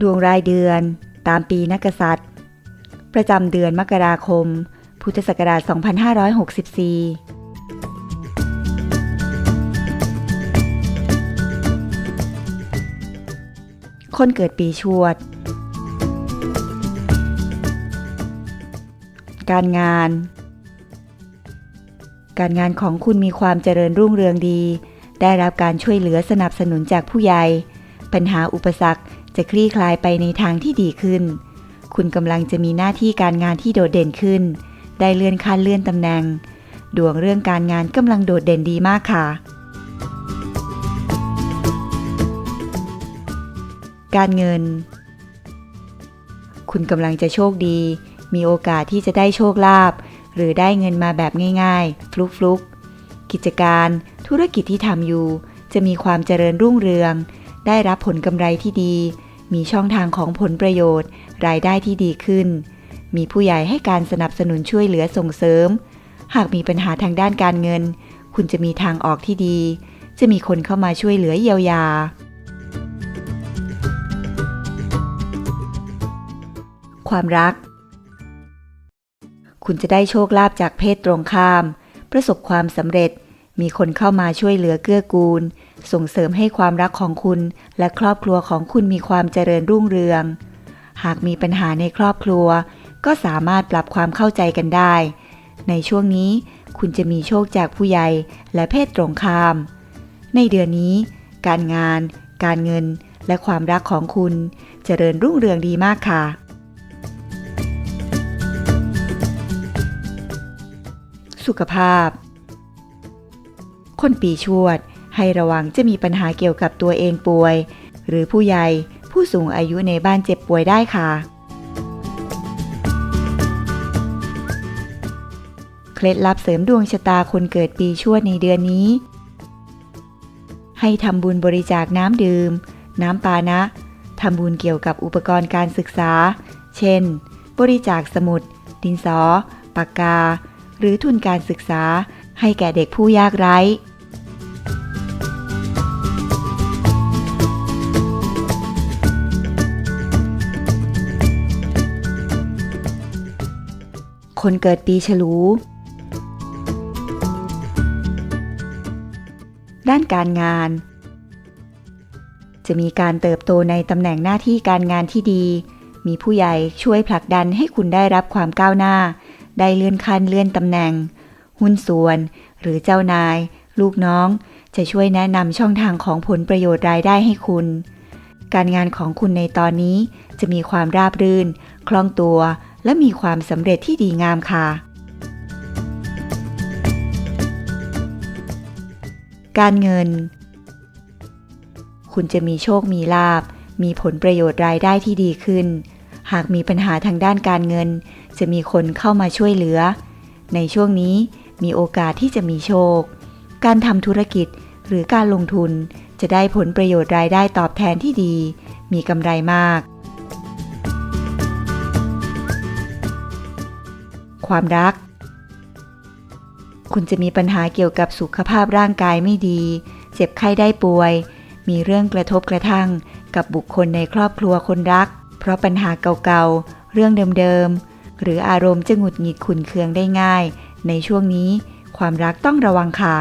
ดวงรายเดือน ตามปีนักษัตริย์ ประจำเดือนมกราคม พุทธศักราช 2564คนเกิดปีชวด การงาน การงานของคุณมีความเจริญรุ่งเรืองดี ได้รับการช่วยเหลือสนับสนุนจากผู้ใหญ่ ปัญหาอุปสรรค จะคลี่คลายไปในทางที่ดีขึ้น คุณกำลังจะมีหน้าที่การงานที่โดดเด่นขึ้น ได้เลื่อนขั้นเลื่อนตำแหน่ง ดวงเรื่องการงานกำลังโดดเด่นดีมากค่ะ การเงิน คุณกำลังจะโชคดี มีโอกาสที่จะได้โชคลาภหรือได้เงินมาแบบง่ายๆ ฟลุกๆ กิจการ ธุรกิจที่ทำอยู่ จะมีความเจริญรุ่งเรือง ได้รับผลกำไรที่ดี มีช่องทางของผลประโยชน์ รายได้ที่ดีขึ้น มีผู้ใหญ่ให้การสนับสนุนช่วยเหลือส่งเสริม หากมีปัญหาทางด้านการเงิน คุณจะมีทางออกที่ดี จะมีคนเข้ามาช่วยเหลือเยียวยา ความรัก คุณจะได้โชคลาภจากเพศตรงข้าม ประสบความสำเร็จ มีคนเข้ามาช่วยเหลือเกื้อกูล ส่งเสริมให้ความรักของคุณและครอบครัวของคุณมีความเจริญรุ่งเรือง หากมีปัญหาในครอบครัว ก็สามารถปรับความเข้าใจกันได้ ในช่วงนี้คุณจะมีโชคจากผู้ใหญ่และเพศตรงข้าม ในเดือนนี้ การงาน การเงิน และความรักของคุณเจริญรุ่งเรืองดีมากค่ะ สุขภาพ คนปีชวด ให้ระวังจะมีปัญหาเกี่ยวกับตัวเองป่วย หรือผู้ใหญ่ผู้สูงอายุในบ้านเจ็บป่วยได้ค่ะ เคล็ดลับเสริมดวงชะตาคนเกิดปีชวดในเดือนนี้ ให้ทำบุญบริจาคน้ำดื่ม น้ำปานะทำบุญเกี่ยวกับอุปกรณ์การศึกษา เช่น บริจาคสมุด ดินสอ ปากกา หรือทุนการศึกษาให้แก่เด็กผู้ยากไร้ คนเกิดปีฉลู ด้านการงาน จะมีการเติบโตในตำแหน่งหน้าที่การงานที่ดี มีผู้ใหญ่ช่วยผลักดันให้คุณได้รับความก้าวหน้า ได้เลื่อนขั้นเลื่อนตำแหน่ง หุ้นส่วน หรือเจ้านาย ลูกน้อง จะช่วยแนะนำช่องทางของผลประโยชน์รายได้ให้คุณ การงานของคุณในตอนนี้จะมีความราบรื่น คล่องตัว และมีความสำเร็จที่ดีงามค่ะ การเงิน คุณจะมีโชคมีลาบ มีผลประโยชน์รายได้ที่ดีขึ้น หากมีปัญหาทางด้านการเงิน จะมีคนเข้ามาช่วยเหลือ ในช่วงนี้มีโอกาสที่จะมีโชค การทำธุรกิจหรือการลงทุนจะได้ผลประโยชน์รายได้ตอบแทนที่ดี มีกำไรมาก ความรัก คุณจะมีปัญหาเกี่ยวกับสุขภาพร่างกายไม่ดี เจ็บไข้ได้ป่วย มีเรื่องกระทบกระทั่ง กับบุคคลในครอบครัวคนรัก เพราะปัญหาเก่าๆ เรื่องเดิมๆ หรืออารมณ์จะหงุดหงิดขุนเคืองได้ง่าย ในช่วงนี้ความรักต้องระวังค่ะ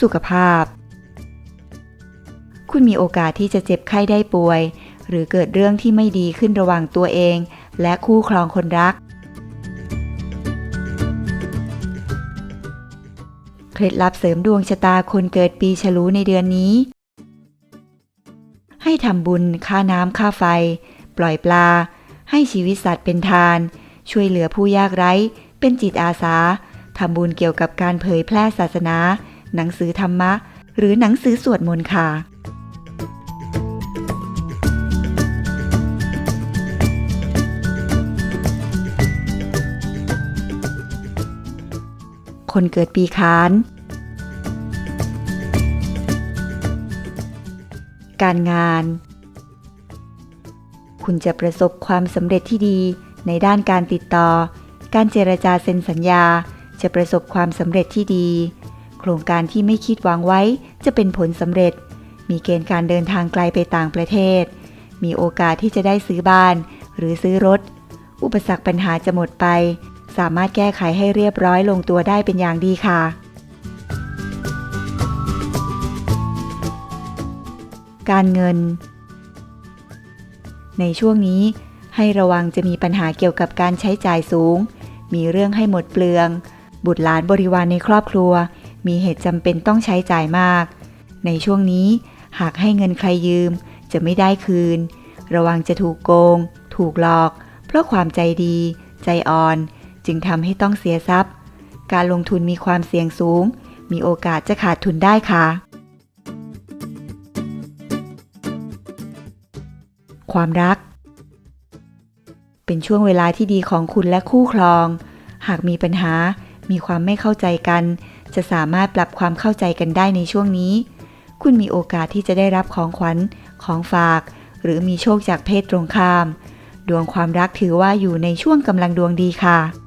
สุขภาพ คุณมีโอกาสที่จะเจ็บไข้ได้ป่วย หรือเกิดเรื่องที่ไม่ดีขึ้นระหว่างตัวเอง และคู่ครองคนรัก เคล็ดลับเสริมดวงชะตาคนเกิดปีฉลูในเดือนนี้ ให้ทำบุญค่าน้ำค่าไฟ ปล่อยปลา ให้ชีวิตสัตว์เป็นทาน ช่วยเหลือผู้ยากไร้ เป็นจิตอาสาทำบุญเกี่ยวกับการเผยแพร่ศาสนา หนังสือธรรมะ หรือหนังสือสวดมนต์ค่ะ คนเกิดปีขาน การงาน คุณจะประสบความสำเร็จที่ดีในด้านการติดต่อ การเจรจาเซ็นสัญญา จะประสบความสำเร็จที่ดี โครงการที่ไม่คิดวางไว้จะเป็นผลสำเร็จ มีเกณฑ์การเดินทางไกลไปต่างประเทศ มีโอกาสที่จะได้ซื้อบ้านหรือซื้อรถ อุปสรรคปัญหาจะหมดไป สามารถแก้ไขให้เรียบร้อยลงตัวได้เป็นอย่างดีค่ะ การเงิน ในช่วงนี้ให้ระวังจะมีปัญหาเกี่ยวกับการใช้จ่ายสูง มีเรื่องให้หมดเปลือง บุตรหลานบริวารในครอบครัว มีเหตุจำเป็นต้องใช้จ่ายมาก ในช่วงนี้หากให้เงินใครยืมจะไม่ได้คืน ระวังจะถูกโกง ถูกหลอก เพราะความใจดี ใจอ่อน จึงทำให้ต้องเสียทรัพย์ การลงทุนมีความเสี่ยงสูง มีโอกาสจะขาดทุนได้ค่ะ ความรัก เป็นช่วงเวลาที่ดีของคุณและคู่ครอง หากมีปัญหา มีความไม่เข้าใจกัน จะสามารถปรับความเข้าใจกันได้ในช่วงนี้ คุณมีโอกาสที่จะได้รับของขวัญ ของฝาก หรือมีโชคจากเพศตรงข้ามดวงความรักถือว่าอยู่ในช่วงกำลังดวงดีค่ะ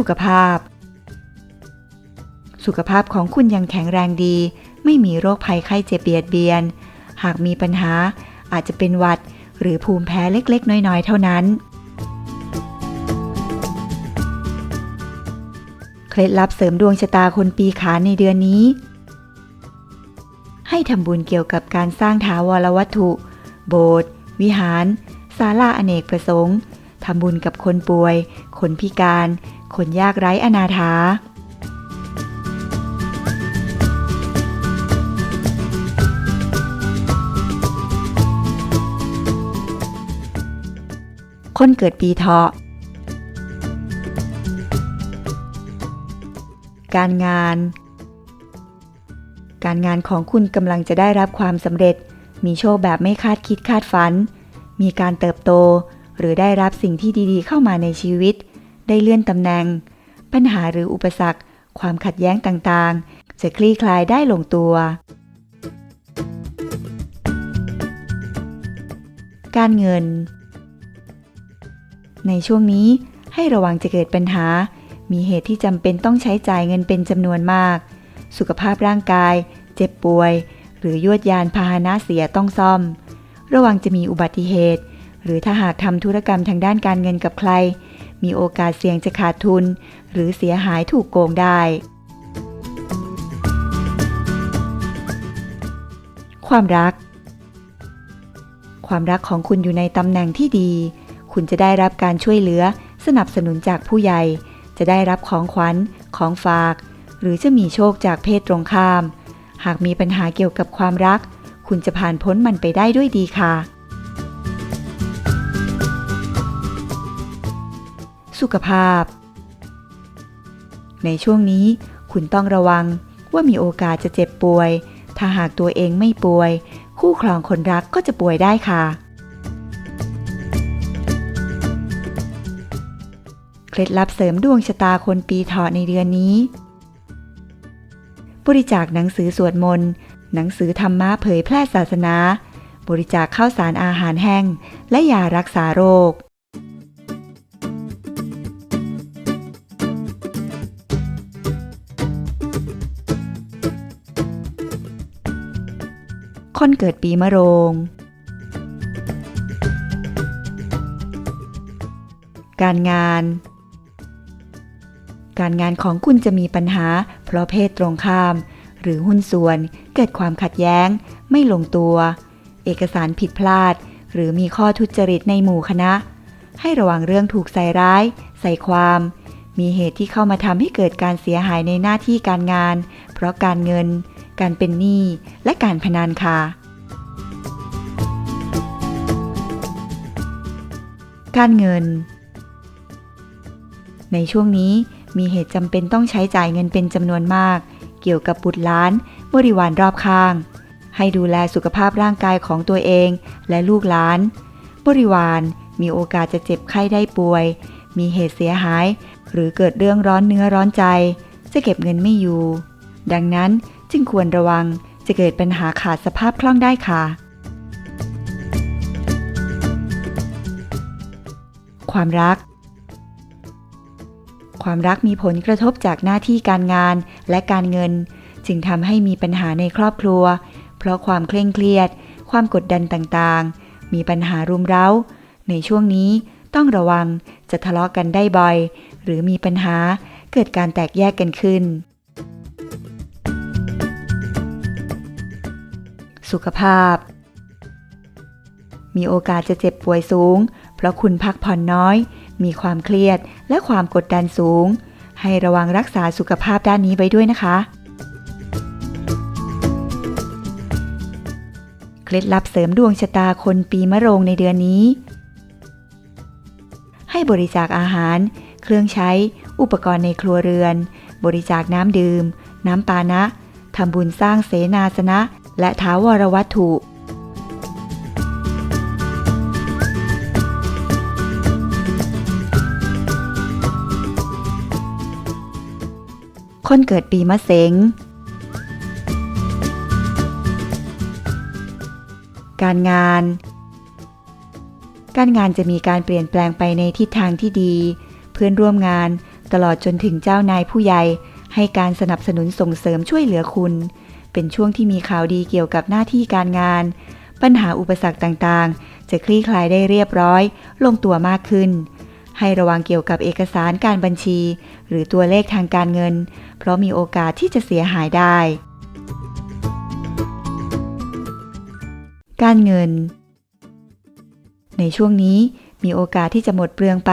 สุขภาพ สุขภาพของคุณยังแข็งแรงดี ไม่มีโรคภัยไข้เจ็บเบียดเบียน หากมีปัญหาอาจจะเป็นหวัดหรือภูมิแพ้เล็กๆ น้อยๆ เท่านั้น เคล็ดลับเสริมดวงชะตาคนปีขานในเดือนนี้ ให้ทำบุญเกี่ยวกับการสร้างถาวรวัตถุ โบสถ์วิหารศาลาอเนกประสงค์ทำบุญกับคนป่วย คนพิการ คนยากไร้อนาถาคนเกิดปีเถาะ การงาน การงานของคุณกำลังจะได้รับความสำเร็จ มีโชคแบบไม่คาดคิดคาดฝัน มีการเติบโต หรือได้รับสิ่งที่ดีๆ เข้ามาในชีวิต ได้เลื่อนตำแหน่ง ปัญหาหรืออุปสรรค ความขัดแย้งต่างๆ จะคลี่คลายได้ลงตัว การเงิน ในช่วงนี้ให้ระวังจะเกิดปัญหา มีเหตุที่จำเป็นต้องใช้จ่ายเงินเป็นจำนวนมาก สุขภาพร่างกาย เจ็บป่วย หรือยวดยานพาหนะเสียต้องซ่อม ระวังจะมีอุบัติเหตุ หรือถ้าหากทำธุรกรรมทางด้านการเงินกับใคร มีโอกาสเสี่ยงจะขาดทุน หรือเสียหายถูกโกงได้ ความรัก ความรักของคุณอยู่ในตำแหน่งที่ดี คุณจะได้รับการช่วยเหลือ สนับสนุนจากผู้ใหญ่ จะได้รับของขวัญ ของฝาก หรือจะมีโชคจากเพศตรงข้าม หากมีปัญหาเกี่ยวกับความรัก คุณจะผ่านพ้นมันไปได้ด้วยดีค่ะ สุขภาพ ในช่วงนี้คุณต้องระวังว่ามีโอกาสจะเจ็บป่วย ถ้าหากตัวเองไม่ป่วย คู่ครองคนรักก็จะป่วยได้ค่ะ เคล็ดลับเสริมดวงชะตาคนปีเถาะในเดือนนี้ บริจาคหนังสือสวดมนต์ หนังสือธรรมะเผยแพร่ศาสนา บริจาคข้าวสารอาหารแห้ง และยารักษาโรค คนเกิดปีมะโรง การงาน การงานของคุณจะมีปัญหา เพราะเพศตรงข้าม หรือหุ้นส่วนเกิดความขัดแย้ง ไม่ลงตัว เอกสารผิดพลาด หรือมีข้อทุจริตในหมู่คณะ ให้ระวังเรื่องถูกใส่ร้าย ใส่ความ มีเหตุที่เข้ามาทำให้เกิดการเสียหายในหน้าที่การงาน เพราะการเงิน การเป็นหนี้และการพนันค่ะ การเงิน ในช่วงนี้มีเหตุจำเป็นต้องใช้จ่ายเงินเป็นจำนวนมาก เกี่ยวกับบุตรหลานบริวารรอบข้าง ให้ดูแลสุขภาพร่างกายของตัวเองและลูกหลาน บริวารมีโอกาสจะเจ็บไข้ได้ป่วย มีเหตุเสียหาย หรือเกิดเรื่องร้อนเนื้อร้อนใจ จะเก็บเงินไม่อยู่ ดังนั้น จึงควรระวังจะเกิดปัญหาขาดสภาพคล่องได้ค่ะ ความรัก ความรักมีผลกระทบจากหน้าที่การงานและการเงิน จึงทำให้มีปัญหาในครอบครัว เพราะความเคร่งเครียด ความกดดันต่างๆ มีปัญหารุมเร้า ในช่วงนี้ต้องระวังจะทะเลาะกันได้บ่อย หรือมีปัญหาเกิดการแตกแยกกันขึ้น สุขภาพ มีโอกาสจะเจ็บป่วยสูง เพราะคุณพักผ่อนน้อย มีความเครียดและความกดดันสูง ให้ระวังรักษาสุขภาพด้านนี้ไว้ด้วยนะคะ เคล็ดลับเสริมดวงชะตาคนปีมะโรงในเดือนนี้ ให้บริจาคอาหาร เครื่องใช้ อุปกรณ์ในครัวเรือน บริจาคน้ำดื่ม น้ำปานะทำบุญสร้างเสนาสนะ และท้าวรวัตถุคนเกิดปีมะเสง การงาน การงานจะมีการเปลี่ยนแปลงไปในทิศทางที่ดี เพื่อนร่วมงานตลอดจนถึงเจ้านายผู้ใหญ่ให้การสนับสนุนส่งเสริมช่วยเหลือคุณ เป็นช่วงที่มีข่าวดีเกี่ยวกับหน้าที่การงาน ปัญหาอุปสรรคต่างๆ จะคลี่คลายได้เรียบร้อย ลงตัวมากขึ้น ให้ระวังเกี่ยวกับเอกสารการบัญชี หรือตัวเลขทางการเงิน เพราะมีโอกาสที่จะเสียหายได้ การเงิน ในช่วงนี้มีโอกาสที่จะหมดเปลืองไป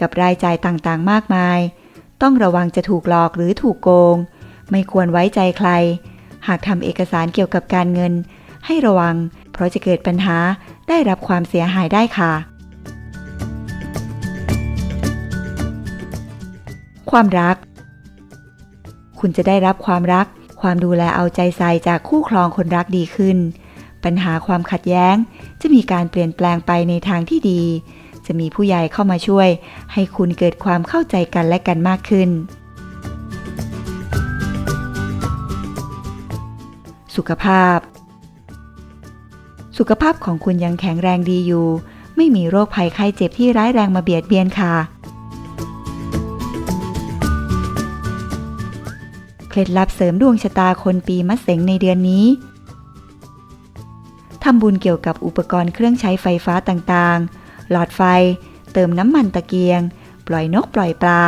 กับรายจ่ายต่างๆ มากมาย ต้องระวังจะถูกหลอกหรือถูกโกง ไม่ควรไว้ใจใคร หากทำเอกสารเกี่ยวกับการเงิน ให้ระวัง เพราะจะเกิดปัญหาได้รับความเสียหายได้ค่ะ ความรัก คุณจะได้รับความรัก ความดูแลเอาใจใส่จากคู่ครองคนรักดีขึ้น ปัญหาความขัดแย้ง จะมีการเปลี่ยนแปลงไปในทางที่ดี จะมีผู้ใหญ่เข้ามาช่วย ให้คุณเกิดความเข้าใจกันและกันมากขึ้น สุขภาพ สุขภาพของคุณยังแข็งแรงดีอยู่ ไม่มีโรคภัยไข้เจ็บที่ร้ายแรงมาเบียดเบียนค่ะ เคล็ดลับเสริมดวงชะตาคนปีมะเสงในเดือนนี้ทำบุญเกี่ยวกับอุปกรณ์เครื่องใช้ไฟฟ้าต่างๆ หลอดไฟ เติมน้ำมันตะเกียง ปล่อยนกปล่อยปลา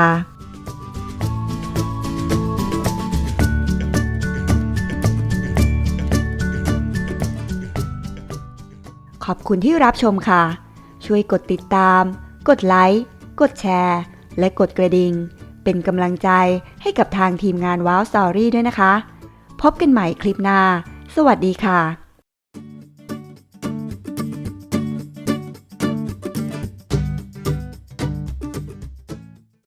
ขอบคุณที่รับชมค่ะ ช่วยกดติดตาม กดไลค์ กดแชร์ และกดกระดิ่ง เป็นกำลังใจให้กับทางทีมงานว้าวสตอรี่ด้วยนะคะ พบกันใหม่คลิปหน้า สวัสดีค่ะ